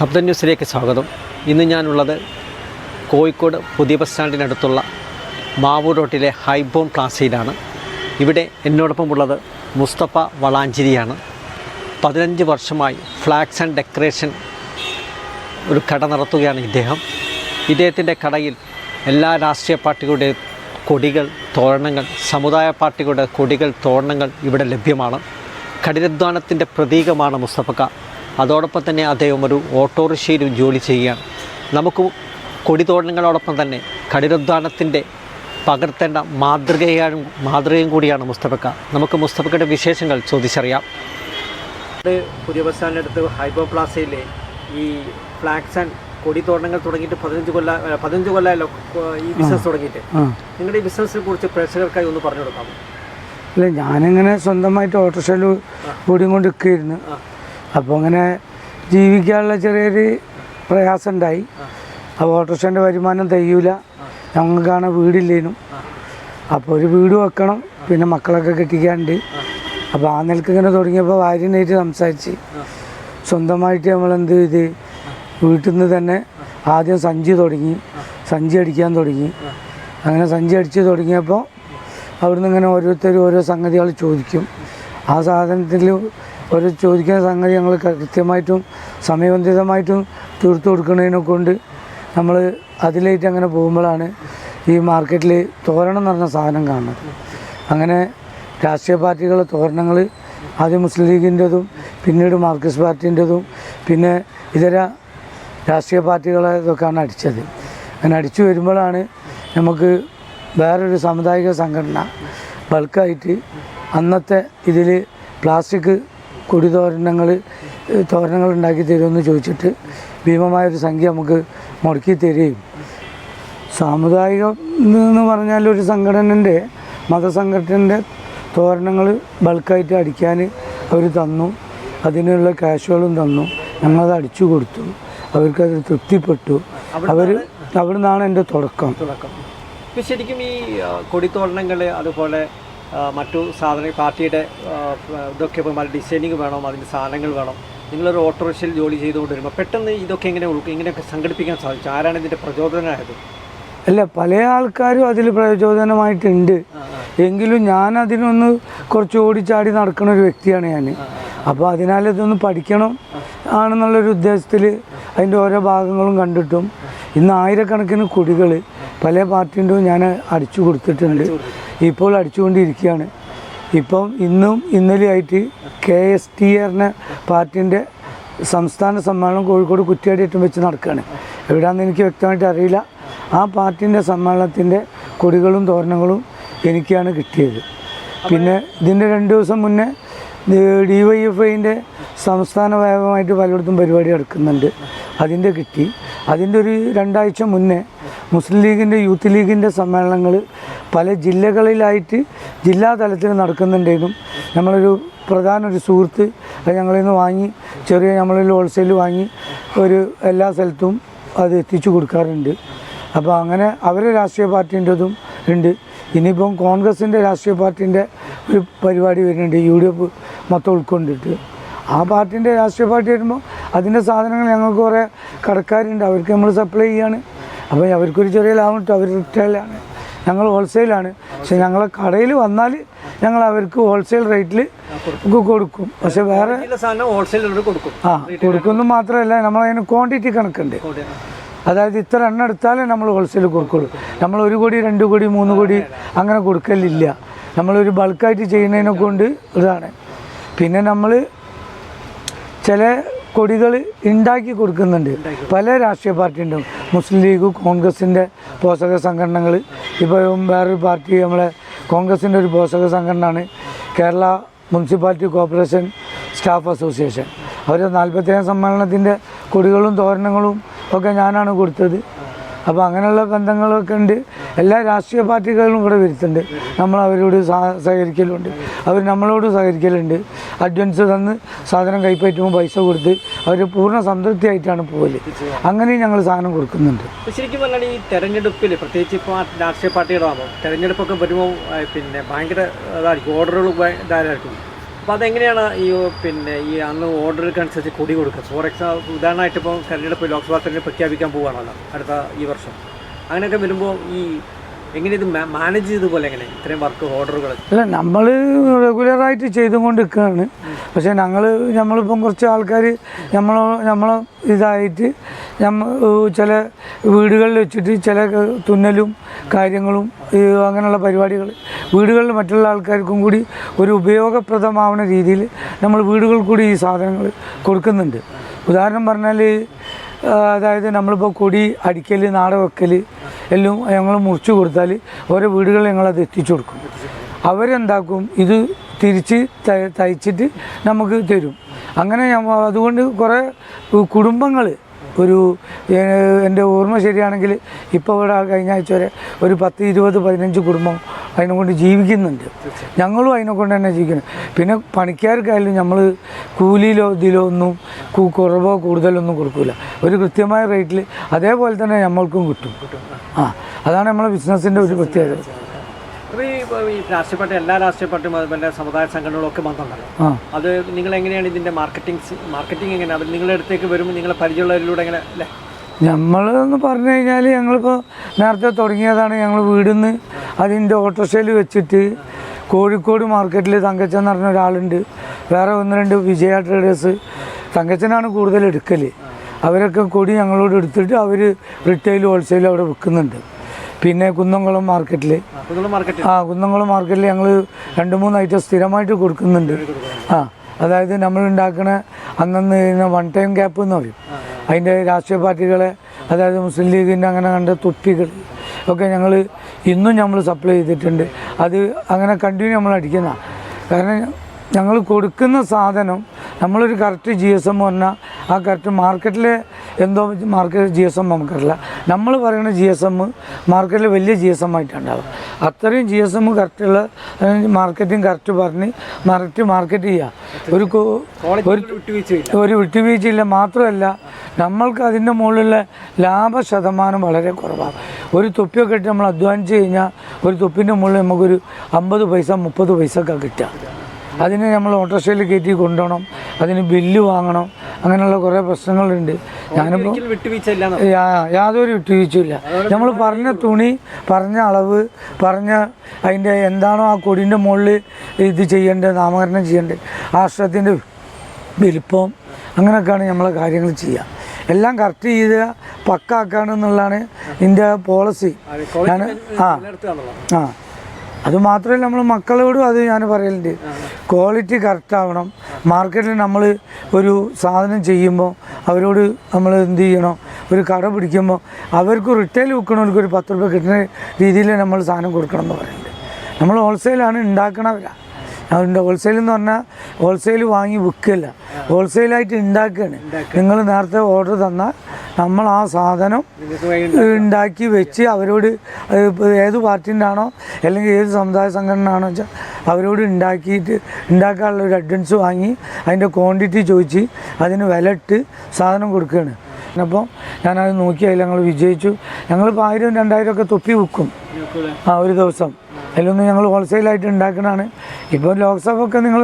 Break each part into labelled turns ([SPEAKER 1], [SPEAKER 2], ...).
[SPEAKER 1] ശബ്ദ ന്യൂസിലേക്ക് സ്വാഗതം. ഇന്ന് ഞാനുള്ളത് കോഴിക്കോട് പുതിയ ബസ് സ്റ്റാൻഡിനടുത്തുള്ള മാവൂർ റോട്ടിലെ ഹൈബോൺ പ്ലാസയിലാണ് ഇവിടെ എന്നോടൊപ്പം ഉള്ളത് മുസ്തഫ വളാഞ്ചേരിയാണ്. പതിനഞ്ച് വർഷമായി ഫ്ലാഗ്സ് ആൻഡ് ഡെക്കറേഷൻ ഒരു കട നടത്തുകയാണ് ഇദ്ദേഹം. ഇദ്ദേഹത്തിന്റെ കടയിൽ എല്ലാ രാഷ്ട്രീയ പാർട്ടികളുടെ കൊടികൾ തോരണങ്ങൾ സമുദായ പാർട്ടികളുടെ കൊടികൾ തോരണങ്ങൾ ഇവിടെ ലഭ്യമാണ്. കഠിനാധ്വാനത്തിന്റെ പ്രതീകമാണ് മുസ്തഫക്ക. അതോടൊപ്പം തന്നെ അദ്ദേഹം ഒരു ഓട്ടോറിക്ഷയിലും ജോലി ചെയ്യുകയാണ്. നമുക്ക് കൊടി തോരണങ്ങളോടൊപ്പം തന്നെ കഠിനാധ്വാനത്തിന്റെ പകർത്തേണ്ട മാതൃകയാണ് മാതൃകയും കൂടിയാണ് മുസ്തഫക്ക. നമുക്ക് മുസ്തഫക്കയുടെ വിശേഷങ്ങൾ ചോദിച്ചറിയാം. ഇത് പുതിയ ബസ് സ്റ്റാൻഡിനടുത്ത് ഹൈബോ പ്ലാസയിലെ ഈ ഫ്ലാക്സ് ആൻഡ് കൊടി തോരണങ്ങൾ തുടങ്ങിയിട്ട് പതിനഞ്ച് കൊല്ല പതിനഞ്ച് കൊല്ലമല്ലോ ഈ ബിസിനസ് തുടങ്ങിയിട്ട്. നിങ്ങളുടെ ഈ ബിസിനസ്സിനെ കുറിച്ച് പ്രേക്ഷകർക്കായി ഒന്ന് പറഞ്ഞു കൊടുക്കാമോ?
[SPEAKER 2] അല്ല ഞാനിങ്ങനെ സ്വന്തമായിട്ട് ഓട്ടോറിക്ഷയിൽ ഓടിയും കൊണ്ട് നിൽക്കുകയായിരുന്നു. അപ്പോൾ അങ്ങനെ ജീവിക്കാനുള്ള ചെറിയൊരു പ്രയാസം ഉണ്ടായി അപ്പോൾ ഓട്ടോറിക്ഷന്റെ വരുമാനം തികയൂല. ഞങ്ങൾക്കാണ് വീടില്ലേനും. അപ്പോൾ ഒരു വീട് വെക്കണം. പിന്നെ മക്കളൊക്കെ കെട്ടിക്കാണ്ട് അപ്പോൾ ആ നിലയ്ക്ക് ഇങ്ങനെ തുടങ്ങിയപ്പോൾ ഭാര്യനായിട്ട് സംസാരിച്ച്. സ്വന്തമായിട്ട് നമ്മൾ എന്ത് ചെയ്ത്? വീട്ടിൽ നിന്ന് തന്നെ ആദ്യം സഞ്ചി തുടങ്ങി. സഞ്ചി അടിക്കാൻ തുടങ്ങി. അങ്ങനെ സഞ്ചി അടിച്ച് തുടങ്ങിയപ്പോൾ അവിടുന്ന് ഇങ്ങനെ ഓരോരുത്തർ ഓരോ സംഗതികൾ ചോദിക്കും. ആ സാധനത്തിൽ ഓരോ ചോദിക്കുന്ന സംഗതി ഞങ്ങൾ കൃത്യമായിട്ടും സമയബന്ധിതമായിട്ടും തീർത്തു കൊടുക്കുന്നതിനെ കൊണ്ട് നമ്മൾ അതിലേറ്റ് അങ്ങനെ പോകുമ്പോഴാണ് ഈ മാർക്കറ്റിൽ തോരണം എന്ന് പറഞ്ഞ സാധനം കാണുന്നത്. അങ്ങനെ രാഷ്ട്രീയ പാർട്ടികളുടെ തോരണങ്ങൾ ആദ്യം മുസ്ലിം ലീഗിന്റെതും പിന്നീട് മാർക്സിസ്റ്റ് പാർട്ടീന്റെതും പിന്നെ ഇതര രാഷ്ട്രീയ പാർട്ടികളെ ഇതൊക്കെയാണ് അടിച്ചത്. അങ്ങനെ അടിച്ചു വരുമ്പോഴാണ് നമുക്ക് വേറൊരു സാമുദായിക സംഘടന ബൾക്കായിട്ട് അന്നത്തെ ഇതിൽ പ്ലാസ്റ്റിക് കൊടി തോരണങ്ങൾ തോരണങ്ങൾ ഉണ്ടാക്കി തരുമെന്ന് ചോദിച്ചിട്ട് ഭീമമായൊരു സംഖ്യ നമുക്ക് മുടക്കി തരികയും. സാമുദായികം എന്ന് പറഞ്ഞാൽ ഒരു സംഘടനന്റെ മതസംഘടനന്റെ തോരണങ്ങൾ ബൾക്കായിട്ട് അടിക്കാൻ അവർ തന്നു. അതിനുള്ള ക്യാഷുകളും തന്നു. ഞങ്ങളത് അടിച്ചു കൊടുത്തു. അവർക്കത് തൃപ്തിപ്പെട്ടു. അവർ അവിടെ നിന്നാണ് എന്റെ തുടക്കം.
[SPEAKER 1] ശരിക്കും ഈ കൊടിത്തോരണങ്ങൾ അതുപോലെ മറ്റു സാധന പാർട്ടിയുടെ ഇതൊക്കെ മറ്റു ഡിസൈനിങ് വേണം അതിന്റെ സാധനങ്ങൾ വേണം. നിങ്ങളൊരു ഓട്ടോറിക്ഷയിൽ ജോലി ചെയ്തുകൊണ്ട് വരുമ്പോൾ പെട്ടെന്ന് ഇതൊക്കെ എങ്ങനെ ഉൾക്കും ഇങ്ങനെയൊക്കെ സംഘടിപ്പിക്കാൻ സാധിച്ചു? ആരാണ് ഇതിന്റെ പ്രചോദനമായത്
[SPEAKER 2] അല്ല പല ആൾക്കാരും അതിൽ പ്രചോദനമായിട്ടുണ്ട്. എങ്കിലും ഞാൻ അതിനൊന്ന് കുറച്ച് ഓടിച്ചാടി നടക്കുന്ന ഒരു വ്യക്തിയാണ് ഞാൻ. അപ്പോൾ അതിനാൽ ഇതൊന്ന് പഠിക്കണം ആണെന്നുള്ളൊരു ഉദ്ദേശത്തിൽ അതിന്റെ ഓരോ ഭാഗങ്ങളും കണ്ടിട്ടും. ഇന്ന് ആയിരക്കണക്കിന് കുടികൾ പല പാർട്ടിന്റെയും ഞാൻ അടിച്ചു കൊടുത്തിട്ടുണ്ട്. ഇപ്പോൾ അടിച്ചുകൊണ്ടിരിക്കുകയാണ്. ഇപ്പം ഇന്നും ഇന്നലെയായിട്ട് കെ എസ് ടി ആറിന് പാർട്ടിന്റെ സംസ്ഥാന സമ്മേളനം കോഴിക്കോട് കുറ്റിയാടിയേറ്റം വെച്ച് നടക്കുകയാണ്. എവിടെയാണെന്ന് എനിക്ക് വ്യക്തമായിട്ട് അറിയില്ല. ആ പാർട്ടിന്റെ സമ്മേളനത്തിന്റെ കൊടികളും തോരണങ്ങളും എനിക്കാണ് കിട്ടിയത്. പിന്നെ ഇതിന്റെ രണ്ട് ദിവസം മുന്നേ ഡി വൈ എഫ് ഐന്റെ സംസ്ഥാന വ്യാപകമായിട്ട് പലയിടത്തും പരിപാടി നടക്കുന്നുണ്ട്. അതിന്റെ കിട്ടി. അതിന്റെ ഒരു രണ്ടാഴ്ച മുന്നേ മുസ്ലിം ലീഗിന്റെ യൂത്ത് ലീഗിന്റെ സമ്മേളനങ്ങൾ പല ജില്ലകളിലായിട്ട് ജില്ലാ തലത്തിൽ നടക്കുന്നുണ്ടെങ്കിലും നമ്മളൊരു പ്രധാന ഒരു സുഹൃത്ത് അത് ഞങ്ങളിൽ നിന്ന് വാങ്ങി ചെറിയ നമ്മളിൽ ഹോൾസെയിൽ വാങ്ങി ഒരു എല്ലാ സ്ഥലത്തും അത് എത്തിച്ചു കൊടുക്കാറുണ്ട്. അപ്പോൾ അങ്ങനെ അവരെ രാഷ്ട്രീയ പാർട്ടീന്റെതും ഉണ്ട്. ഇനിയിപ്പം കോൺഗ്രസിന്റെ രാഷ്ട്രീയ പാർട്ടീന്റെ ഒരു പരിപാടി വരുന്നുണ്ട് യു ഡി എഫ് മൊത്തം ഉൾക്കൊണ്ടിട്ട്. ആ പാർട്ടീന്റെ രാഷ്ട്രീയ പാർട്ടി വരുമ്പോൾ അതിന്റെ സാധനങ്ങൾ ഞങ്ങൾക്ക് കുറേ കടക്കാരുണ്ട് അവർക്ക് നമ്മൾ സപ്ലൈ ചെയ്യാണ്. അപ്പോൾ അവർക്കൊരു ചെറിയ ലാഭം കിട്ടും അവർ റിറ്റെയിലാണ് ഞങ്ങൾ ഹോൾസെയിലാണ് പക്ഷെ ഞങ്ങളെ കടയിൽ വന്നാൽ ഞങ്ങൾ അവർക്ക് ഹോൾസെയിൽ റേറ്റിൽ കൊടുക്കും. പക്ഷെ വേറെ ആ കൊടുക്കുന്നു മാത്രമല്ല നമ്മളതിന് ക്വാണ്ടിറ്റി കണക്കുണ്ട്. അതായത് ഇത്ര എണ്ണ എടുത്താലേ നമ്മൾ ഹോൾസെയിൽ കൊടുക്കുള്ളൂ. നമ്മൾ ഒരു കോടി രണ്ട് കോടി മൂന്ന് കോടി അങ്ങനെ കൊടുക്കലില്ല. നമ്മളൊരു ബൾക്കായിട്ട് ചെയ്യുന്നതിനെ കൊണ്ട് ഇതാണ്. പിന്നെ നമ്മൾ ചില കൊടികൾ ഉണ്ടാക്കി കൊടുക്കുന്നുണ്ട്. പല രാഷ്ട്രീയ പാർട്ടി ഉണ്ടാവും മുസ്ലിം ലീഗ് കോൺഗ്രസിന്റെ പോഷക സംഘടനകൾ ഇപ്പോൾ വേറൊരു പാർട്ടി നമ്മളെ കോൺഗ്രസിന്റെ ഒരു പോഷക സംഘടനയാണ് Kerala municipality corporation staff association. അവർ നാൽപ്പത്തേഴാം സമ്മേളനത്തിന്റെ കൊടികളും തോരണങ്ങളും ഒക്കെ ഞാനാണ് കൊടുത്തത്. അപ്പോൾ അങ്ങനെയുള്ള ബന്ധങ്ങളൊക്കെ ഉണ്ട്. എല്ലാ രാഷ്ട്രീയ പാർട്ടികളും കൂടെ വരുത്തുന്നുണ്ട്. നമ്മൾ അവരോട് സഹ- സഹകരിക്കലുണ്ട്. അവർ നമ്മളോട് സഹകരിക്കലുണ്ട്. അഡ്വാൻസ് തന്ന് സാധനം കൈപ്പറ്റുമ്പോൾ പൈസ കൊടുത്ത് അവർ പൂർണ സംതൃപ്തിയായിട്ടാണ് പോകൽ അങ്ങനെ ഞങ്ങൾ സാധനം കൊടുക്കുന്നുണ്ട്.
[SPEAKER 1] ശരിക്കും പറഞ്ഞാൽ ഈ തെരഞ്ഞെടുപ്പിൽ പ്രത്യേകിച്ച് ഇപ്പോൾ രാഷ്ട്രീയ പാർട്ടികളാകുമ്പോൾ തെരഞ്ഞെടുപ്പൊക്കെ വരുമ്പോൾ പിന്നെ ഭയങ്കര ഓർഡറുകൾ ഇതായിരിക്കും. അപ്പോൾ അതെങ്ങനെയാണ് ഈ പിന്നെ ഈ അന്ന് ഓർഡറുകൾക്ക് അനുസരിച്ച് കൂടി കൊടുക്കുക? ഫോർ എക്സാമ്പിൾ ഉദാഹരണമായിട്ട് ഇപ്പോൾ തെരഞ്ഞെടുപ്പ് ലോക്സഭാ തെരഞ്ഞെടുപ്പ് പ്രഖ്യാപിക്കാൻ പോവുകയാണല്ലോ അടുത്ത ഈ വർഷം. അങ്ങനെയൊക്കെ വരുമ്പോൾ ഈ എങ്ങനെ ഇത് മാനേജ് പോലെ എങ്ങനെ? വർക്ക് ഓർഡറുകൾ
[SPEAKER 2] അല്ല നമ്മൾ റെഗുലറായിട്ട് ചെയ്തുകൊണ്ട് പക്ഷേ ഞങ്ങൾ നമ്മളിപ്പം കുറച്ച് ആൾക്കാർ നമ്മൾ നമ്മളെ ഇതായിട്ട് നമ്മ ചില വീടുകളിൽ വെച്ചിട്ട് ചില തുന്നലും കാര്യങ്ങളും അങ്ങനെയുള്ള പരിപാടികൾ വീടുകളിൽ മറ്റുള്ള ആൾക്കാർക്കും കൂടി ഒരു ഉപയോഗപ്രദമാവുന്ന രീതിയിൽ നമ്മൾ വീടുകൾ കൂടി ഈ സാധനങ്ങൾ കൊടുക്കുന്നുണ്ട്. ഉദാഹരണം പറഞ്ഞാൽ അതായത് നമ്മളിപ്പോൾ കൊടി അടിക്കൽ നാട വെക്കൽ എല്ലാം ഞങ്ങൾ മുറിച്ചു കൊടുത്താൽ ഓരോ വീടുകളിൽ ഞങ്ങളത് എത്തിച്ചു കൊടുക്കും. അവരെന്താക്കും? ഇത് തിരിച്ച് തയ്ച്ചിട്ട് നമുക്ക് തരും. അങ്ങനെ അതുകൊണ്ട് കുറേ കുടുംബങ്ങൾ ഒരു എന്റെ ഓർമ്മ ശരിയാണെങ്കിൽ ഇപ്പോൾ ഇവിടെ കഴിഞ്ഞ ആഴ്ച വരെ ഒരു പത്ത് ഇരുപത് പതിനഞ്ച് കുടുംബം അതിനെ കൊണ്ട് ജീവിക്കുന്നുണ്ട്. ഞങ്ങളും അതിനെ കൊണ്ട് തന്നെ ജീവിക്കുന്നു. പിന്നെ പണിക്കാർക്കായാലും നമ്മൾ കൂലിയിലോ ഇതിലോ ഒന്നും കുറവോ കൂടുതലൊന്നും കൊടുക്കില്ല ഒരു കൃത്യമായ റേറ്റിൽ അതേപോലെ തന്നെ നമ്മൾക്കും കിട്ടും. ആ അതാണ് നമ്മളെ ബിസിനസ്സിന്റെ ഒരു പ്രത്യേകത.
[SPEAKER 1] ഇപ്പോൾ ഈ രാഷ്ട്രീയ പാർട്ടി എല്ലാ രാഷ്ട്രീയ പാർട്ടിയും അതുപോലെ സമുദായ സംഘടനകളും ഒക്കെ വന്നിട്ടുണ്ടല്ലോ അത് നിങ്ങൾ എങ്ങനെയാണ് ഇതിന്റെ മാർക്കറ്റിംഗ് മാർക്കറ്റിംഗ് എങ്ങനെയാണ്? അവർ നിങ്ങളുടെ അടുത്തേക്ക് വരുമ്പോൾ നിങ്ങളെ പരിചയമുള്ളവരിലൂടെ എങ്ങനെ അല്ലേ?
[SPEAKER 2] നമ്മൾ എന്ന് പറഞ്ഞു കഴിഞ്ഞാൽ ഞങ്ങളിപ്പോൾ നേരത്തെ തുടങ്ങിയതാണ് ഞങ്ങൾ വീടിന്ന് അതിന്റെ ഓട്ടോറിക്ഷയിൽ വെച്ചിട്ട് കോഴിക്കോട് മാർക്കറ്റിൽ തങ്കച്ചൻ എന്ന് പറഞ്ഞ ഒരാളുണ്ട്. വേറെ ഒന്ന് രണ്ട് വിജയ ട്രേഡേഴ്സ് തങ്കച്ചനാണ് കൂടുതൽ എടുക്കൽ അവരൊക്കെ കൂടി ഞങ്ങളോട് എടുത്തിട്ട് അവർ റിറ്റെയിൽ ഹോൾസെയിൽ അവിടെ വിൽക്കുന്നുണ്ട്. പിന്നെ കുന്നംകുളം മാർക്കറ്റിൽ ആ കുന്നംകുളം മാർക്കറ്റിൽ ഞങ്ങൾ രണ്ട് മൂന്ന് ഐറ്റം സ്ഥിരമായിട്ട് കൊടുക്കുന്നുണ്ട്. ആ അതായത് നമ്മൾ ഉണ്ടാക്കുന്ന അന്നന്ന് ചെയ്യുന്ന വൺ ടൈം ഗ്യാപ്പ് എന്ന് പറയും. അതിന്റെ രാഷ്ട്രീയ പാർട്ടികളെ അതായത് മുസ്ലിം ലീഗിന്റെ അങ്ങനെ കണ്ട തുപ്പികൾ ഒക്കെ ഞങ്ങൾ ഇന്നും നമ്മൾ സപ്ലൈ ചെയ്തിട്ടുണ്ട്. അത് അങ്ങനെ കണ്ടിന്യൂ നമ്മൾ അടിക്കുന്ന. കാരണം ഞങ്ങൾ കൊടുക്കുന്ന സാധനം നമ്മളൊരു കറക്റ്റ് ജി എസ് എം പറഞ്ഞാൽ ആ കറക്റ്റ് മാർക്കറ്റിലെ എന്തോ മാർക്കറ്റ് ജി എസ് എം നമുക്കറിയില്ല. നമ്മൾ പറയുന്ന ജി എസ് എം മാർക്കറ്റിൽ വലിയ ജി എസ് എം ആയിട്ടുണ്ടാവുക അത്രയും ജി എസ് എം കറക്റ്റുള്ള മാർക്കറ്റിംഗ് കറക്റ്റ് പറഞ്ഞ് മറക്റ്റ് മാർക്കറ്റ് ചെയ്യുക ഒരു ഒരു
[SPEAKER 1] വിട്ടുവീഴ്ചയില്ല.
[SPEAKER 2] മാത്രമല്ല നമ്മൾക്ക് അതിന്റെ മുകളിലുള്ള ലാഭ ശതമാനം വളരെ കുറവാണ്. ഒരു തൊപ്പിയൊക്കെ ഇട്ട് നമ്മൾ അധ്വാനിച്ച് കഴിഞ്ഞാൽ ഒരു തൊപ്പിന്റെ മുകളിൽ നമുക്കൊരു അമ്പത് പൈസ മുപ്പത് പൈസ ഒക്കെ കിട്ടുക. അതിനെ നമ്മൾ ഓട്ടോറിക്ഷയിൽ കയറ്റി കൊണ്ടുപോകണം. അതിന് ബില്ല് വാങ്ങണം. അങ്ങനെയുള്ള കുറേ പ്രശ്നങ്ങളുണ്ട്. ഞാനിപ്പോൾ യാതൊരു വിട്ടുവീഴ്ചയില്ല. നമ്മൾ പറഞ്ഞ തുണി പറഞ്ഞ അളവ് പറഞ്ഞ അതിന്റെ എന്താണോ ആ കൊടിന്റെ മുകളിൽ ഇത് ചെയ്യേണ്ടത് നാമകരണം ചെയ്യേണ്ടത് ആശ്രയത്തിന്റെ വലിപ്പം അങ്ങനെയൊക്കെയാണ് നമ്മളെ കാര്യങ്ങൾ ചെയ്യുക എല്ലാം കറക്റ്റ് ചെയ്ത് പക്കാക്കാണെന്നുള്ളതാണ് ഇതിന്റെ പോളിസി ഞാൻ ആ ആ. അത് മാത്രമല്ല നമ്മൾ മക്കളോടും അത് ഞാൻ പറയലുണ്ട്. ക്വാളിറ്റി കറക്റ്റ് ആവണം. മാർക്കറ്റിൽ നമ്മൾ ഒരു സാധനം ചെയ്യുമ്പോൾ അവരോട് നമ്മൾ എന്ത് ചെയ്യണം? ഒരു കട പിടിക്കുമ്പോൾ അവർക്ക് റിറ്റെയിൽ വിൽക്കണവർക്ക് ഒരു പത്ത് രൂപ കിട്ടുന്ന രീതിയിൽ നമ്മൾ സാധനം കൊടുക്കണം എന്ന് പറയുന്നുണ്ട് നമ്മൾ ഹോൾസെയിലാണ് ഉണ്ടാക്കണവരാ അതുകൊണ്ട് ഹോൾസെയിൽ എന്ന് പറഞ്ഞാൽ ഹോൾസെയിൽ വാങ്ങി വിൽക്കില്ല ഹോൾസെയിലായിട്ട് ഉണ്ടാക്കുകയാണ് നിങ്ങൾ നേരത്തെ ഓർഡർ തന്നാൽ നമ്മൾ ആ സാധനം ഉണ്ടാക്കി വെച്ച് അവരോട് ഏത് പാർട്ടിന്റെ ആണോ അല്ലെങ്കിൽ ഏത് സമുദായ സംഘടനയാണോ ആണോ വെച്ചാൽ അവരോട് ഉണ്ടാക്കിയിട്ട് ഉണ്ടാക്കാനുള്ള ഒരു അഡ്വാൻസ് വാങ്ങി അതിന്റെ ക്വാണ്ടിറ്റി ചോദിച്ച് അതിന് വില ഇട്ട് സാധനം കൊടുക്കുകയാണ്. അപ്പോൾ ഞാനത് നോക്കി അതിൽ ഞങ്ങൾ വിജയിച്ചു. ഞങ്ങളിപ്പോൾ ആയിരം രണ്ടായിരം ഒക്കെ തൊപ്പി വിൽക്കും. ആ ഒരു ദിവസം. അതിലൊന്നും ഞങ്ങൾ ഹോൾസെയിലായിട്ട് ഉണ്ടാക്കണതാണ്. ഇപ്പോൾ ലോക്സഭ ഒക്കെ നിങ്ങൾ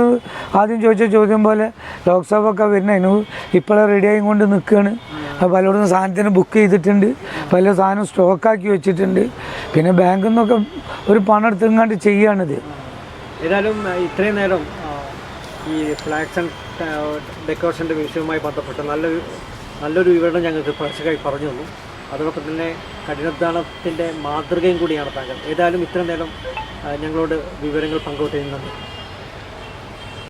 [SPEAKER 2] ആദ്യം ചോദിച്ച ചോദ്യം പോലെ ലോക്സഭ ഒക്കെ വരുന്നതിന് ഇപ്പോഴേ റെഡിയായി കൊണ്ട് നിൽക്കുകയാണ്. അത് പലയിടത്തും സാധനത്തിന് ബുക്ക് ചെയ്തിട്ടുണ്ട്. പല സാധനം സ്റ്റോക്കാക്കി വെച്ചിട്ടുണ്ട്. പിന്നെ ബാങ്കിൽ നിന്നൊക്കെ ഒരു പണം എടുത്തെങ്ങാണ്ട് ചെയ്യുകയാണിത്
[SPEAKER 1] ഏതായാലും ഇത്രയും നേരം ഈ ഫ്ലാഗ്സ് ആൻഡ് ഡെക്കറേഷന്റെ വിഷയവുമായി ബന്ധപ്പെട്ട് നല്ലൊരു നല്ലൊരു വിവരണം ഞങ്ങൾക്ക് പ്രശ്നമായി പറഞ്ഞു തന്നു. അതോടൊപ്പം തന്നെ കഠിനാധ്വാനത്തിന്റെ മാതൃകയും കൂടിയാണ് താങ്കൾ. ഏതായാലും ഇത്രയും നേരം ഞങ്ങളോട് വിവരങ്ങൾ പങ്കുവെച്ചതിന് നന്ദി.